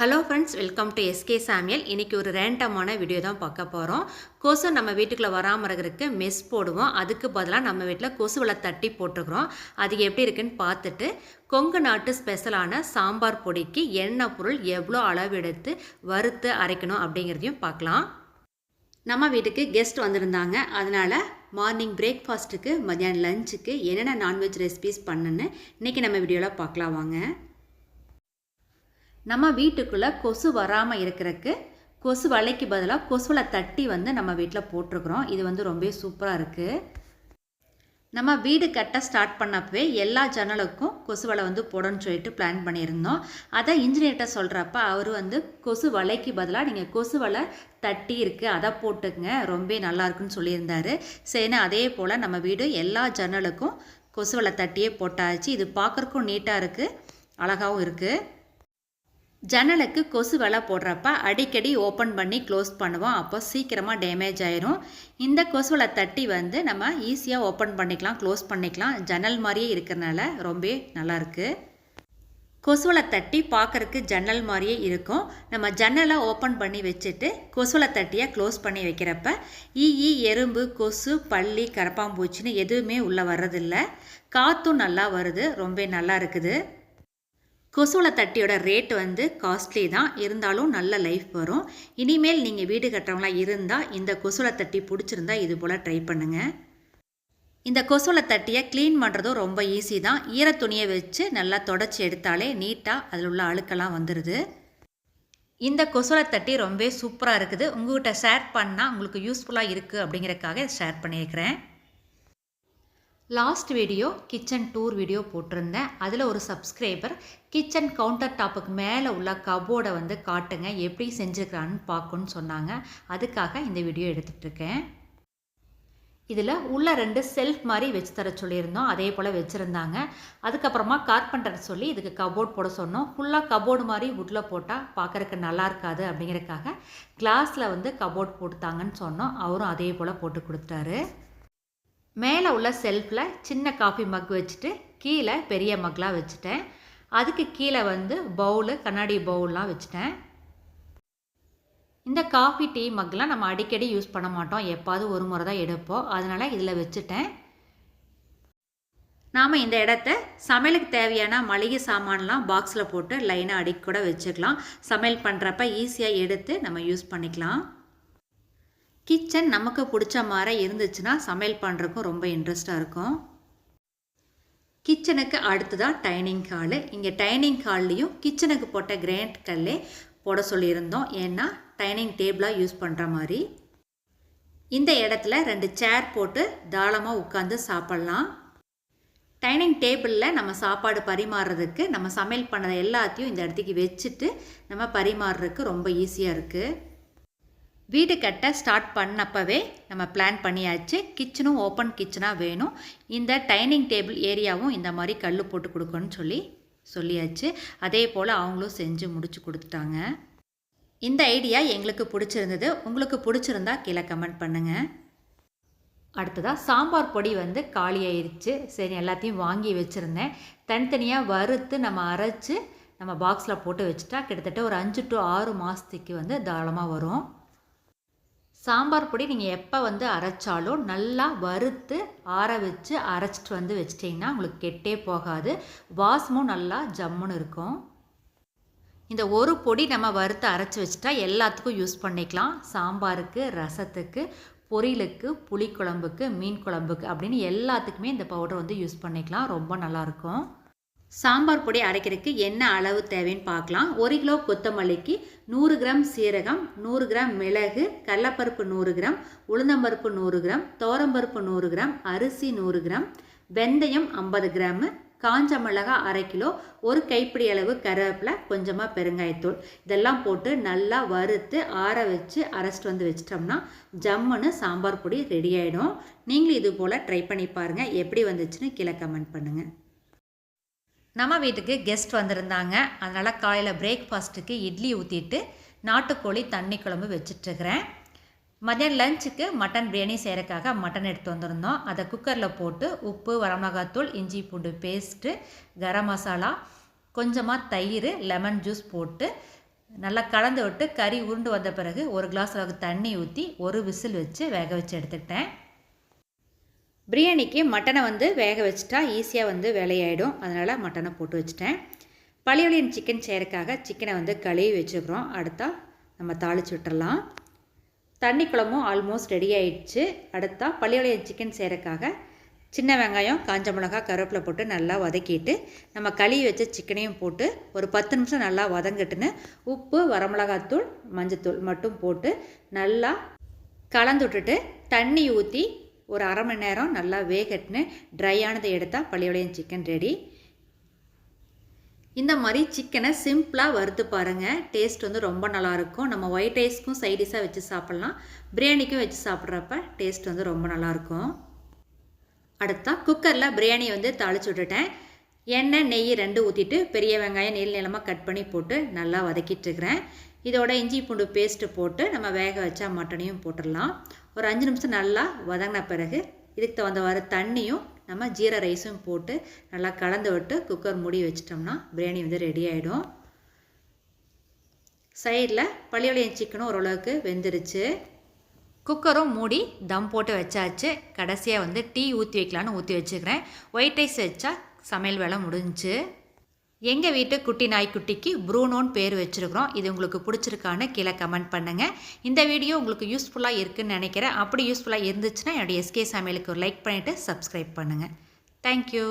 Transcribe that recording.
Hello friends welcome to SK Samayal இன்றைக்கி ஒரு ரேண்டமான video தான் பார்க்க போகிறோம் கொசு நம்ம வீட்டுக்குள்ளே வராமல் இருக்கிறதுக்கு மெஸ் போடுவோம். அதுக்கு பதிலாக நம்ம வீட்டில் கொசுவலை தட்டி போட்டுக்கிறோம். அது எப்படி இருக்குன்னு பார்த்துட்டு கொங்கு நாட்டு ஸ்பெஷலான சாம்பார் பொடிக்கு எண்ணெய் பொருள் எவ்வளோ அளவு எடுத்து வறுத்து அரைக்கணும் அப்படிங்கிறதையும் பார்க்கலாம். நம்ம வீட்டுக்கு கெஸ்ட் வந்திருந்தாங்க. அதனால் மார்னிங் பிரேக்ஃபாஸ்ட்டுக்கு மதியானம் லஞ்சுக்கு என்னென்ன நான்வெஜ் ரெசிபீஸ் பண்ணுன்னு இன்றைக்கி நம்ம வீடியோவில் பார்க்கலாம் வாங்க. நம்ம வீட்டுக்குள்ளே கொசு வராமல் இருக்கிறதுக்கு கொசு வலைக்கு பதிலாக கொசுவலை தட்டி வந்து நம்ம வீட்டில் போட்டிருக்கிறோம். இது வந்து ரொம்ப சூப்பராக இருக்குது நம்ம வீடு கட்ட ஸ்டார்ட் பண்ணப்பவே எல்லா ஜன்னலுக்கும் கொசு வலை வந்து போடணும்னு சொல்லிட்டு பிளான் பண்ணியிருந்தோம். அதை இன்ஜினியர்கிட்ட சொல்கிறப்ப அவர் வந்து கொசு வலைக்கு பதிலாக நீங்கள் கொசு வலை தட்டி இருக்குது அதை போட்டுக்கங்க ரொம்ப நல்லா இருக்குன்னு சொல்லியிருந்தாரு. சரின்னு அதே போல் நம்ம வீடு எல்லா ஜன்னலுக்கும் கொசு வலை தட்டியே போட்டாச்சு. இது பார்க்குறக்கும் நீட்டாக இருக்குது அழகாகவும் இருக்குது ஜன்னலுக்கு கொசு வலை போடுறப்ப அடிக்கடி ஓப்பன் பண்ணி க்ளோஸ் பண்ணுவோம். அப்போ சீக்கிரமாக டேமேஜ் ஆயிரும். இந்த கொசு வலை தட்டி வந்து நம்ம ஈஸியாக ஓப்பன் பண்ணிக்கலாம் க்ளோஸ் பண்ணிக்கலாம். ஜன்னல் மாதிரியே இருக்கிறனால ரொம்ப நல்லாயிருக்கு கொசுவலை தட்டி பார்க்கறக்கு ஜன்னல் மாதிரியே இருக்கும். நம்ம ஜன்னலை ஓப்பன் பண்ணி வச்சுட்டு கொசுவலை தட்டியை க்ளோஸ் பண்ணி வைக்கிறப்ப ஈ எறும்பு கொசு பள்ளி கரப்பாம்பூச்சின்னு எதுவுமே உள்ளே வர்றதில்ல. காற்றும் நல்லா வருது ரொம்ப நல்லா இருக்குது. கொசுவலை தட்டியோட ரேட் வந்து காஸ்ட்லி தான். இருந்தாலும் நல்ல லைஃப் வரும். இனிமேல் நீங்கள் வீடு கட்டுறவங்களாம் இருந்தால் இந்த கொசுவலை தட்டி பிடிச்சிருந்தா இது போல் ட்ரை பண்ணுங்கள் இந்த கொசுவலை தட்டியை க்ளீன் பண்ணுறதும் ரொம்ப ஈஸி தான். ஈரத்துணியை வச்சு நல்லா தொடச்சி எடுத்தாலே நீட்டாக அதில் உள்ள அழுக்கெல்லாம் வந்துடுது இந்த கொசுவலை தட்டி ரொம்ப சூப்பராக இருக்குது. உங்கள்கிட்ட ஷேர் பண்ணால் உங்களுக்கு யூஸ்ஃபுல்லாக இருக்குது அப்படிங்கிறதுக்காக ஷேர் பண்ணியிருக்கிறேன். Last video kitchen tour video போட்டிருந்தேன். அதில் ஒரு சப்ஸ்கிரைபர் கிச்சன் கவுண்டர் டாப்புக்கு மேலே உள்ள கபோர்டை வந்து காட்டுங்க எப்படி செஞ்சுருக்கிறான்னு பார்க்கணுன்னு சொன்னாங்க. அதுக்காக இந்த வீடியோ எடுத்துகிட்ருக்கேன் இதில் உள்ள ரெண்டு செல்ஃப் மாதிரி வச்சு தர சொல்லியிருந்தோம். அதே போல் வச்சுருந்தாங்க. அதுக்கப்புறமா கார்பெண்டர் சொல்லி இதுக்கு கபோர்ட் போட சொன்னோம். ஃபுல்லாக கபோர்டு மாதிரி உட்டில் போட்டால் பார்க்குறக்கு நல்லா இருக்காது அப்படிங்கிறதுக்காக கிளாஸில் வந்து கபோர்ட் போட்டுத்தாங்கன்னு சொன்னோம். அவரும் அதே போல் போட்டு கொடுத்தாரு மேலே உள்ள செல்ஃபில் சின்ன காஃபி மக் வச்சுட்டு கீழே பெரிய மக்லாம் வச்சுட்டேன். அதுக்கு கீழே வந்து பவுலு கண்ணாடி பவுல்லாம் வச்சுட்டேன். இந்த காஃபி டீ மக்லாம் நம்ம அடிக்கடி யூஸ் பண்ண மாட்டோம். எப்பாவது ஒரு முறை தான் எடுப்போம். அதனால் இதில் வச்சுட்டேன். நாம் இந்த இடத்த சமையலுக்கு தேவையான மளிகை சாமான்லாம் பாக்ஸில் போட்டு லைனாக அடிக்கூட வச்சுக்கலாம். சமையல் பண்ணுறப்ப ஈஸியாக எடுத்து நம்ம யூஸ் பண்ணிக்கலாம். கிச்சன் நமக்கு பிடிச்ச மாதிரி இருந்துச்சுன்னா சமையல் பண்ணுறக்கும் ரொம்ப இன்ட்ரெஸ்டாக இருக்கும். கிச்சனுக்கு அடுத்ததான் டைனிங் ஹாலு இங்கே டைனிங் ஹால்லையும் கிச்சனுக்கு போட்ட கிராண்ட் கல்லே போட சொல்லியிருந்தோம். ஏன்னா டைனிங் டேபிளாக யூஸ் பண்ணுற மாதிரி. இந்த இடத்துல ரெண்டு சேர் போட்டு தாளமாக உட்காந்து சாப்பிட்லாம். டைனிங் டேபிளில் நம்ம சாப்பாடு பரிமாறுறதுக்கு நம்ம சமையல் பண்ணதை எல்லாத்தையும் இந்த இடத்துக்கு வச்சுட்டு நம்ம பரிமாறுறதுக்கு ரொம்ப ஈஸியாக இருக்குது வீடு கட்ட ஸ்டார்ட் பண்ணப்பவே நம்ம பிளான் பண்ணியாச்சு. கிச்சனும் ஓப்பன் கிச்சனாக வேணும். இந்த டைனிங் டேபிள் ஏரியாவும் இந்த மாதிரி கல் போட்டு கொடுக்கணும்னு சொல்லி சொல்லியாச்சு. அதே போல் அவங்களும் செஞ்சு முடிச்சு கொடுத்துட்டாங்க. இந்த ஐடியா எங்களுக்கு பிடிச்சிருந்தது. உங்களுக்கு பிடிச்சிருந்தா கீழே கமெண்ட் பண்ணுங்கள் அடுத்ததாக சாம்பார் பொடி வந்து காலி ஆயிடுச்சு சரி எல்லாத்தையும் வாங்கி வச்சுருந்தேன். தனித்தனியாக வறுத்து நம்ம அரைச்சி நம்ம பாக்ஸில் போட்டு வச்சுட்டா கிட்டத்தட்ட ஒரு அஞ்சு டு ஆறு மாதத்துக்கு வந்து தாராளமாக வரும். சாம்பார் பொடி நீங்கள் எப்போ வந்து அரைச்சாலும் நல்லா வறுத்து ஆற வச்சு அரைச்சிட்டு வந்து வச்சிட்டிங்கன்னா உங்களுக்கு கெட்டே போகாது. வாசமும் நல்லா ஜம்முன்னு இருக்கும். இந்த ஒரு பொடி நம்ம வறுத்து அரைச்சி வச்சுட்டா எல்லாத்துக்கும் யூஸ் பண்ணிக்கலாம். சாம்பாருக்கு ரசத்துக்கு பொரியலுக்கு புளிக்குழம்புக்கு மீன் குழம்புக்கு அப்படின்னு எல்லாத்துக்குமே இந்த பவுடர் வந்து யூஸ் பண்ணிக்கலாம். ரொம்ப நல்லாயிருக்கும் சாம்பார் பொடி அரைக்கிறதுக்கு என்ன அளவு தேவைன்னு பார்க்கலாம். ஒரு கிலோ கொத்தமல்லிக்கு நூறு கிராம் சீரகம் நூறு கிராம் மிளகு கடலப்பருப்பு நூறு கிராம் உளுந்தம்பருப்பு நூறு கிராம் தோரம்பருப்பு நூறு கிராம் அரிசி நூறு கிராம் வெந்தயம் ஐம்பது கிராமு காஞ்ச மிளகா அரை கிலோ ஒரு கைப்பிடி அளவு கருவேப்பிலை கொஞ்சமாக பெருங்காயத்தூள். இதெல்லாம் போட்டு நல்லா வறுத்து ஆற வச்சு அரைச்சிட்டு வந்து வச்சிட்டோம்னா ஜம்முன்னு சாம்பார் பொடி ரெடி ஆகிடும் நீங்களும் இது போல் ட்ரை பண்ணி பாருங்கள் எப்படி வந்துச்சுன்னு கீழே கமெண்ட் பண்ணுங்கள் நம்ம வீட்டுக்கு கெஸ்ட் வந்திருந்தாங்க. அதனால் காலையில் பிரேக்ஃபாஸ்ட்டுக்கு இட்லி ஊற்றிட்டு நாட்டுக்கோழி தண்ணி குழம்பு வச்சிட்ருக்கிறேன் மதியம் லஞ்சுக்கு மட்டன் பிரியாணி செய்கிறக்காக மட்டன் எடுத்து வந்திருந்தோம். அதை குக்கரில் போட்டு உப்பு வரமிளகாத்தூள் இஞ்சி பூண்டு பேஸ்ட்டு கரம் மசாலா கொஞ்சமாக தயிர் லெமன் ஜூஸ் போட்டு நல்லா கலந்து விட்டு கறி உருண்டு வந்த பிறகு ஒரு கிளாஸ் அளவுக்கு தண்ணி ஊற்றி ஒரு விசில் வச்சு வேக வச்சு எடுத்துக்கிட்டேன். பிரியாணிக்கு மட்டனை வந்து வேக வச்சுட்டா ஈஸியாக வந்து வேலையாயிடும். அதனால் மட்டனை போட்டு வச்சுட்டேன். பழையொலியன் சிக்கன் செய்கிறக்காக சிக்கனை வந்து கழுவி வச்சுக்கிறோம். அடுத்தா நம்ம தாளிச்சு விட்டுறலாம். தண்ணி குழம்பும் ஆல்மோஸ்ட் ரெடி ஆயிடுச்சு. அடுத்தா பழையொலியன் சிக்கன் செய்கிறதுக்காக சின்ன வெங்காயம் காஞ்ச மிளகா கருவேப்பிலை போட்டு நல்லா வதக்கிட்டு நம்ம கழுவி வச்ச சிக்கனையும் போட்டு ஒரு பத்து நிமிஷம் நல்லா வதங்கிட்டுன்னு உப்பு வரமிளகாத்தூள் மஞ்சத்தூள் மட்டும் போட்டு நல்லா கலந்து விட்டுட்டு தண்ணி ஊற்றி ஒரு அரை மணி நேரம் நல்லா வேகட்டுன்னு ட்ரையானதை எடுத்தால் பள்ளியோடையும் சிக்கன் ரெடி இந்த மாதிரி சிக்கனை சிம்பிளாக வறுத்து பாருங்கள் டேஸ்ட் வந்து ரொம்ப நல்லாயிருக்கும் நம்ம ஒயிட் ரைஸ்க்கும் சைடிஷாக வச்சு சாப்பிட்லாம். பிரியாணிக்கும் வச்சு சாப்பிட்றப்ப டேஸ்ட் வந்து ரொம்ப நல்லாயிருக்கும் அடுத்தா குக்கரில் பிரியாணி வந்து தாளிச்சு விட்டுட்டேன். எண்ணெய் நெய் ரெண்டு ஊற்றிட்டு பெரிய வெங்காயம் நீள் நீளமாக கட் பண்ணி போட்டு நல்லா வதக்கிட்டுருக்கிறேன் இதோட இஞ்சி பூண்டு பேஸ்ட்டு போட்டு நம்ம வேக வச்சா மட்டனையும் போட்டுடலாம். ஒரு அஞ்சு நிமிஷம் நல்லா வதங்கின பிறகு இதுக்கு தகுந்தவாறு தண்ணியும் நம்ம ஜீரா ரைஸும் போட்டு நல்லா கலந்து விட்டு குக்கர் மூடி வச்சிட்டோம்னா பிரியாணி வந்து ரெடி ஆகிடும் சைடில் பள்ளியோடைய சிக்கனும் ஓரளவுக்கு வெந்துருச்சு. குக்கரும் மூடி தம் போட்டு வச்சாச்சு. கடைசியாக வந்து டீ ஊற்றி வைக்கலான்னு ஊற்றி வச்சுக்கிறேன். ஒயிட் ரைஸ் வச்சா சமையல் வேலை முடிஞ்சிச்சு. எங்கள் வீட்டு குட்டி நாய்க்குட்டிக்கு ப்ரூனோன்னு பேர் வச்சுருக்குறோம். இது உங்களுக்கு பிடிச்சிருக்கான்னு கீழே கமெண்ட் பண்ணுங்கள் இந்த வீடியோ உங்களுக்கு யூஸ்ஃபுல்லாக இருக்குதுன்னு நினைக்கிறேன். அப்படி யூஸ்ஃபுல்லாக இருந்துச்சுன்னா என்னுடைய எஸ்கே சமையலுக்கு ஒரு லைக் பண்ணிவிட்டு சப்ஸ்கிரைப் பண்ணுங்கள் தேங்க்யூ